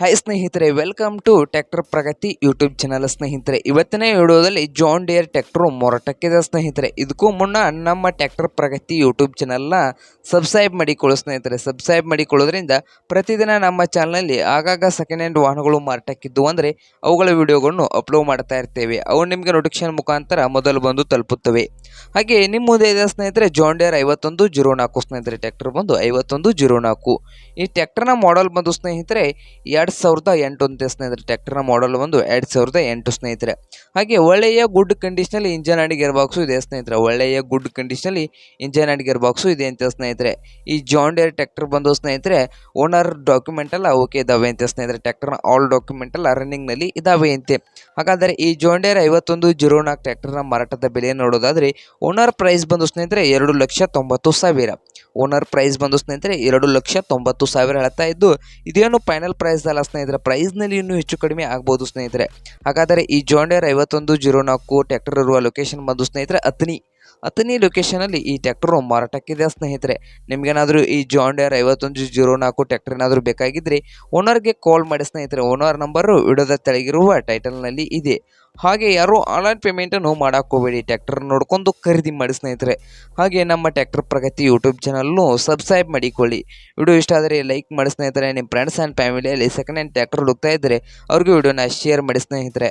Hi ಸ್ನೇಹಿತರೆ welcome to tractor Pragati YouTube channel ಸ್ನೇಹಿತರೆ. ಇವತ್ತಿನ ವಿಡಿಯೋದಲ್ಲಿ ಜಾನ್ ಡಿಯರ್ ಟ್ಯಾಕ್ಟ್ರು ಮೊರಟಕ್ಕಿದೆ ಸ್ನೇಹಿತರೆ. ಇದಕ್ಕೂ ಮುನ್ನ ನಮ್ಮ ಟ್ಯಾಕ್ಟರ್ ಪ್ರಗತಿ ಯೂಟ್ಯೂಬ್ ಚಾನಲ್ನ ಸಬ್ಸ್ಕ್ರೈಬ್ ಮಾಡಿಕೊಳ್ಳು ಸ್ನೇಹಿತರೆ. ಸಬ್ಸ್ಕ್ರೈಬ್ ಮಾಡಿಕೊಳ್ಳೋದ್ರಿಂದ ಪ್ರತಿದಿನ ನಮ್ಮ ಚಾನಲಲ್ಲಿ ಆಗಾಗ ಸೆಕೆಂಡ್ ಹ್ಯಾಂಡ್ ವಾಹನಗಳು ಮಾರಾಟಕ್ಕಿದ್ದು ಅಂದರೆ ಅವುಗಳ ವಿಡಿಯೋಗಳನ್ನು ಅಪ್ಲೋಡ್ ಮಾಡ್ತಾ ಇರ್ತೇವೆ. ಅವು ನಿಮಗೆ ನೋಟಿಫಿಕೇಶನ್ ಮುಖಾಂತರ ಮೊದಲು ಬಂದು ತಲುಪುತ್ತವೆ. ಹಾಗೆ ನಿಮ್ಮ ಮುಂದೆ ಇದೆ ಸ್ನೇಹಿತರೆ ಜಾನ್ ಡಿಯರ್ ಐವತ್ತೊಂದು ಜೀರೋ ನಾಲ್ಕು ಸ್ನೇಹಿತರೆ. ಟ್ಯಾಕ್ಟರ್ ಬಂದು ಐವತ್ತೊಂದು ಜೀರೋ ನಾಲ್ಕು. ಈ ಟ್ಯಾಕ್ಟರ್ನ ಮಾಡೆಲ್ ಬಂದು ಸ್ನೇಹಿತರೆ ಎರಡು ಸಾವಿರದ ಎಂಟು ಅಂತ ಸ್ನೇಹಿತರೆ ಟ್ರ್ಯಾಕ್ಟರ್ನ ಮಾಡೆಲ್ ಬಂದು ಎರಡು ಸಾವಿರದ ಎಂಟು ಸ್ನೇಹಿತರೆ. ಹಾಗೆ ಒಳ್ಳೆಯ ಗುಡ್ ಕಂಡೀಷನಲ್ಲಿ ಇಂಜನ್ ಆ್ಯಂಡ್ ಗೇರ್ ಬಾಕ್ಸು ಇದೆ ಸ್ನೇಹಿತರೆ. ಒಳ್ಳೆಯ ಗುಡ್ ಕಂಡೀಷನಲ್ಲಿ ಇಂಜನ್ ಆ್ಯಂಡ್ ಗೇರ್ ಬಾಕ್ಸು ಇದೆ ಅಂತ ಸ್ನೇಹಿತರೆ. ಈ ಜಾನ್ ಡೇರ್ ಟ್ರ್ಯಾಕ್ಟರ್ ಬಂದು ಸ್ನೇಹಿತರೆ ಓನರ್ ಡಾಕ್ಯುಮೆಂಟ್ ಎಲ್ಲ ಓಕೆ ಇದಾವೆ ಅಂತ ಸ್ನೇಹಿತರೆ. ಟ್ರ್ಯಾಕ್ಟರ್ನ ಆಲ್ ಡಾಕ್ಯುಮೆಂಟ್ ಎಲ್ಲ ರನ್ನಿಂಗ್ನಲ್ಲಿ ಇದಾವೆ ಅಂತೆ. ಹಾಗಾದರೆ ಈ ಜಾನ್ ಡೇರ್ ಐವತ್ತೊಂದು ಜೀರೋ ನಾಲ್ಕು ಟ್ರ್ಯಾಕ್ಟರ್ನ ಮಾರಾಟದ ಬೆಲೆ ನೋಡೋದಾದರೆ ಓನರ್ ಪ್ರೈಸ್ ಬಂದು ಸ್ನೇಹಿತರೆ ಎರಡು ಲಕ್ಷ ತೊಂಬತ್ತು ಸಾವಿರ. ಓನರ್ ಪ್ರೈಸ್ ಬಂದು ಸ್ನೇಹಿತರೆ ಎರಡು ಲಕ್ಷ ತೊಂಬತ್ತು ಸಾವಿರ ಹೇಳ್ತಾ ಇದ್ದು, ಇದೇನು ಫೈನಲ್ ಪ್ರೈಸ್ ಸ್ನೇಹಿತರೆ ಪ್ರೈಸ್ನಲ್ಲಿ ಇನ್ನೂ ಹೆಚ್ಚು ಕಡಿಮೆ ಆಗ್ಬೋದು ಸ್ನೇಹಿತರೆ. ಹಾಗಾದರೆ ಈ ಜೋಂಡೇರ್ ಐವತ್ತೊಂದು ಜೀರೋ ನಾಲ್ಕು ಟ್ಯಾಕ್ಟರ್ ಇರುವ ಲೊಕೇಶನ್ ಬಂದು ಸ್ನೇಹಿತರೆ, ಅತ್ನಿ ಅತನಿ ಲೊಕೇಶನಲ್ಲಿ ಈ ಟ್ರ್ಯಾಕ್ಟರು ಮಾರಾಟಕ್ಕಿದೆ ಸ್ನೇಹಿತರೆ. ನಿಮಗೇನಾದರೂ ಈ ಜಾಂಡಿಯರ್ ಐವತ್ತೊಂದು ಜೀರೋ ನಾಲ್ಕು ಟ್ರ್ಯಾಕ್ಟರ್ ಏನಾದರೂ ಬೇಕಾಗಿದ್ದರೆ ಓನರ್ಗೆ ಕಾಲ್ ಮಾಡಿ ಸ್ನೇಹಿತರೆ. ಓನರ್ ನಂಬರು ವಿಡಿಯೋದ ತೆಳಗಿರುವ ಟೈಟಲ್ನಲ್ಲಿ ಇದೆ. ಹಾಗೆ ಯಾರು ಆನ್ಲೈನ್ ಪೇಮೆಂಟನ್ನು ಮಾಡೋಕ್ಕೋಬೇಡಿ ಹೋಗಬೇಡಿ ಟ್ರ್ಯಾಕ್ಟರ್ ನೋಡ್ಕೊಂಡು ಖರೀದಿ ಮಾಡಿ ಸ್ನೇಹಿತರೆ. ಹಾಗೆ ನಮ್ಮ ಟ್ರ್ಯಾಕ್ಟರ್ ಪ್ರಗತಿ ಯೂಟ್ಯೂಬ್ ಚಾನಲ್ನು ಸಬ್ಸ್ಕ್ರೈಬ್ ಮಾಡಿಕೊಳ್ಳಿ. ವಿಡಿಯೋ ಇಷ್ಟ ಆದರೆ ಲೈಕ್ ಮಾಡಿ ಸ್ನೇಹಿತರೆ. ನಿಮ್ಮ ಫ್ರೆಂಡ್ಸ್ ಆ್ಯಂಡ್ ಫ್ಯಾಮಿಲಿಯಲ್ಲಿ ಸೆಕೆಂಡ್ ಹ್ಯಾಂಡ್ ಟ್ಯಾಕ್ಟರ್ ಹುಡುಕ್ತಾ ಇದ್ದರೆ ಅವ್ರಿಗೂ ವಿಡಿಯೋನ ಶೇರ್ ಮಾಡಿ ಸ್ನೇಹಿತರೆ.